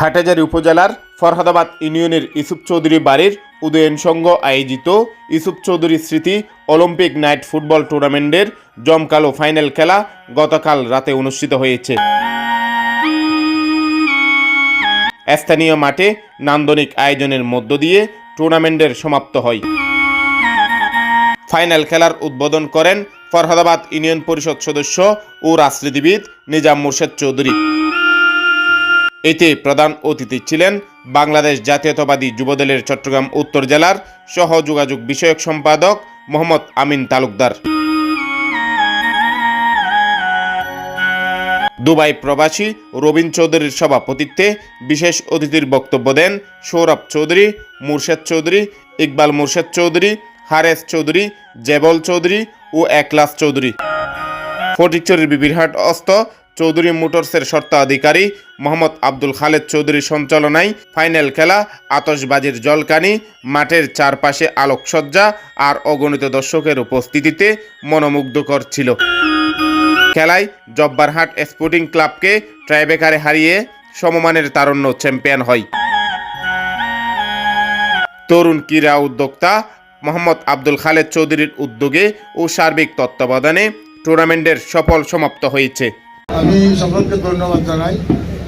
হাটাজারি উপজেলার ফরহাদাবাদ ইউনিয়নের ইসুফ চৌধুরী বাড়ির উদয়ন সংঘ আয়োজিত ইসুফ চৌধুরী স্মৃতি অলিম্পিক নাইট ফুটবল টুর্নামেন্টের জমকালো ফাইনাল খেলা গতকাল রাতে অনুষ্ঠিত হয়েছে। স্থানীয় মাঠে নান্দনিক আয়োজনের মধ্য দিয়ে টুর্নামেন্টের সমাপ্ত হয়। ফাইনাল খেলার উদ্বোধন করেন ফরহাদাবাদ ইউনিয়ন পরিষদ সদস্য ও রাজনীতিবিদ নিজাম মুর্শেদ চৌধুরী। এতে প্রধান অতিথি ছিলেন বাংলাদেশ জাতীয়তাবাদী যুবদলের চট্টগ্রাম উত্তর জেলার সহ যোগাযোগ বিষয়ক সম্পাদক মোহাম্মদ আমিন তালুকদার। দুবাই প্রবাসী রবিন চৌধুরীর সভাপতিত্বে বিশেষ অতিথির বক্তব্য দেন সৌরভ চৌধুরী, মুর্শেদ চৌধুরী, ইকবাল মুর্শেদ চৌধুরী, হারেস চৌধুরী, জেবল চৌধুরী ও একলাস চৌধুরী। ফটিকচুরির বিবিরহাট অস্ত চৌধুরী মোটরসের স্বত্বাধিকারী মোহাম্মদ আব্দুল খালেদ চৌধুরীর সঞ্চালনায় ফাইনাল খেলা আতশবাজির জলকানি, মাঠের চারপাশে আলোকসজ্জা আর অগণিত দর্শকের উপস্থিতিতে মনোমুগ্ধকর ছিল। খেলায় জব্বারহাট স্পোর্টিং ক্লাবকে ট্রাইবেকারে হারিয়ে সমমানের তারণ্য চ্যাম্পিয়ন হয়। তরুণ ক্রীড়া উদ্যোক্তা মোহাম্মদ আব্দুল খালেদ চৌধুরীর উদ্যোগে ও সার্বিক তত্ত্বাবধানে টুর্নামেন্টের সফল সমাপ্ত হয়েছে। আমি সকলকে ধন্যবাদ জানাই।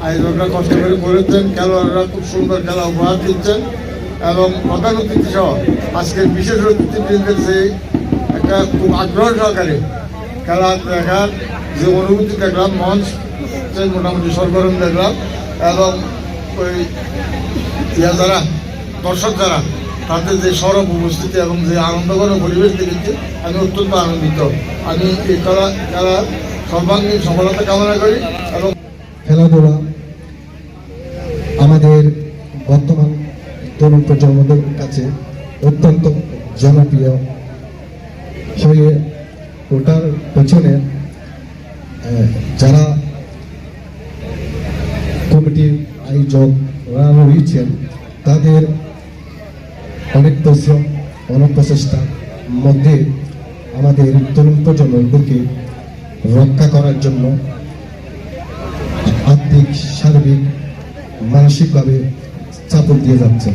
আয়োজকরা কষ্ট করে করেছেন, খেলোয়াড়রা খুব সুন্দর খেলা উপহার দিচ্ছেন এবং প্রধান অতিথি সহ আজকের বিশেষ অতিথিদের যে একটা খুব আগ্রহ সহকারে খেলা দেখার যে অনুভূতি দেখলাম, মঞ্চ মোটামুটি সরগরম দেখলাম এবং ওই ইয়া যারা, দর্শক যারা, তাদের যে সরব উপস্থিতি এবং যে আনন্দঘন পরিবেশ দেখেছি, আমি অত্যন্ত আনন্দিত। আমি এই খেলা খেলার সর্বাঙ্গীন সফলতা কামনা করি এবং খেলাধুলা আমাদের বর্তমান তরুণ প্রজন্মদের কাছে অত্যন্ত জনপ্রিয়। হয়ে ওটার পেছনে যারা কমিটির আয়োজকরা রয়েছেন, তাদের অনেক পরিশ্রম অনেক প্রচেষ্টার মধ্যে আমাদের তরুণ প্রজন্মকে রক্ষা করার জন্য আর্থিক সার্বিক মানসিকভাবে চাপড় দিয়ে যাচ্ছে।